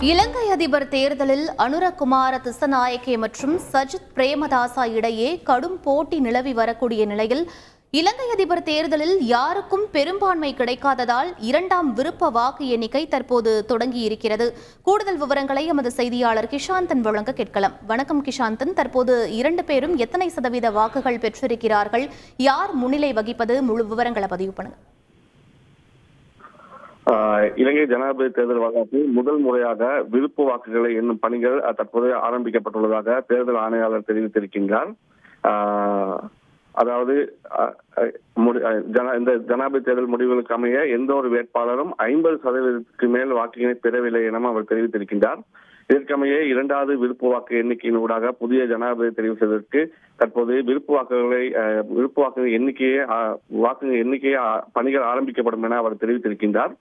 இலங்கை அதிபர் தேர்தலில் அனுரகுமார திசநாயக்கே மற்றும் சஜித் பிரேமதாசா இடையே கடும் போட்டி நிலவி வரக்கூடிய நிலையில் இலங்கை அதிபர் தேர்தலில் யாருக்கும் பெரும்பான்மை கிடைக்காததால் இரண்டாம் விருப்ப வாக்கு எண்ணிக்கை தற்போது தொடங்கியிருக்கிறது. கூடுதல் விவரங்களை எமது செய்தியாளர் கிஷாந்தன் வழங்க கேட்கலாம். வணக்கம் கிஷாந்தன். தற்போது இரண்டு பேரும் எத்தனை சதவீத வாக்குகள் பெற்றிருக்கிறார்கள்? யார் முன்னிலை வகிப்பது? முழு விவரங்களை பதிவு பண்ணுங்க. இலங்கை ஜனாதிபதி தேர்தல் வரலாற்றில் முதல் முறையாக விருப்பு வாக்குகளை எண்ணும் பணிகள் தற்போது ஆரம்பிக்கப்பட்டுள்ளதாக தேர்தல் ஆணையாளர் தெரிவித்திருக்கின்றார். ஆஹ், அதாவது இந்த ஜனாதிபதி தேர்தல் முடிவுகளுக்கு அமைய எந்த ஒரு வேட்பாளரும் ஐம்பது சதவீதத்துக்கு மேல் வாக்கினை பெறவில்லை எனவும் அவர் தெரிவித்திருக்கின்றார். இதற்கமைய இரண்டாவது விருப்பு வாக்கு எண்ணிக்கையின் ஊடாக புதிய ஜனாதிபதி தெரிவு செய்வதற்கு தற்போது விருப்பு வாக்குகளை அஹ், விருப்பு வாக்கு எண்ணிக்கையை வாக்கு எண்ணிக்கையை பணிகள் ஆரம்பிக்கப்படும் என அவர் தெரிவித்திருக்கின்றார்.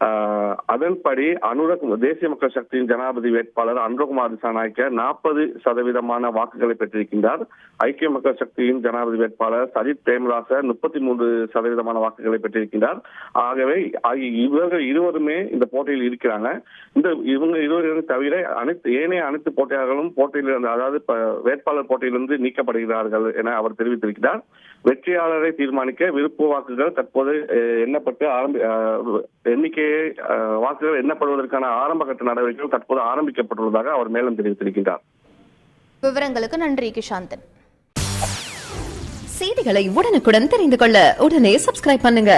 ஆஹ், அதன்படி அனுரக் தேசிய மக்கள் சக்தியின் ஜனாதிபதி வேட்பாளர் அனுரகுமார் திசாநாயக்க நாற்பது சதவீதமான வாக்குகளை பெற்றிருக்கின்றார். ஐக்கிய மக்கள் சக்தியின் ஜனாதிபதி வேட்பாளர் சஜித் பிரேமதாச முப்பத்தி மூன்று சதவீதமான வாக்குகளை பெற்றிருக்கின்றார். ஆகவே ஆகிய இவர்கள் இருவருமே இந்த போட்டியில் இருக்கிறாங்க. இந்த இவங்க இருவரும் தவிர அனைத்து ஏனைய அனைத்து போட்டியாளர்களும் போட்டியிலிருந்து அதாவது வேட்பாளர் போட்டியிலிருந்து நீக்கப்படுகிறார்கள் என அவர் தெரிவித்திருக்கிறார். வெற்றியாளரை தீர்மானிக்க விருப்ப வாக்குகள் தற்போது எண்ணப்பட்டு ஆரம்பி எண்ணிக்கையை வாக்குகள் எண்ணப்படுவதற்கான ஆரம்ப கட்ட நடவடிக்கைகள் தற்போது ஆரம்பிக்கப்பட்டுள்ளதாக அவர் மேலும் தெரிவித்திருக்கிறார் விவரங்களுக்கு நன்றி கிஷாந்தன். செய்திகளை உடனுக்குடன் தெரிந்து கொள்ள உடனே சப்ஸ்கிரைப் பண்ணுங்க.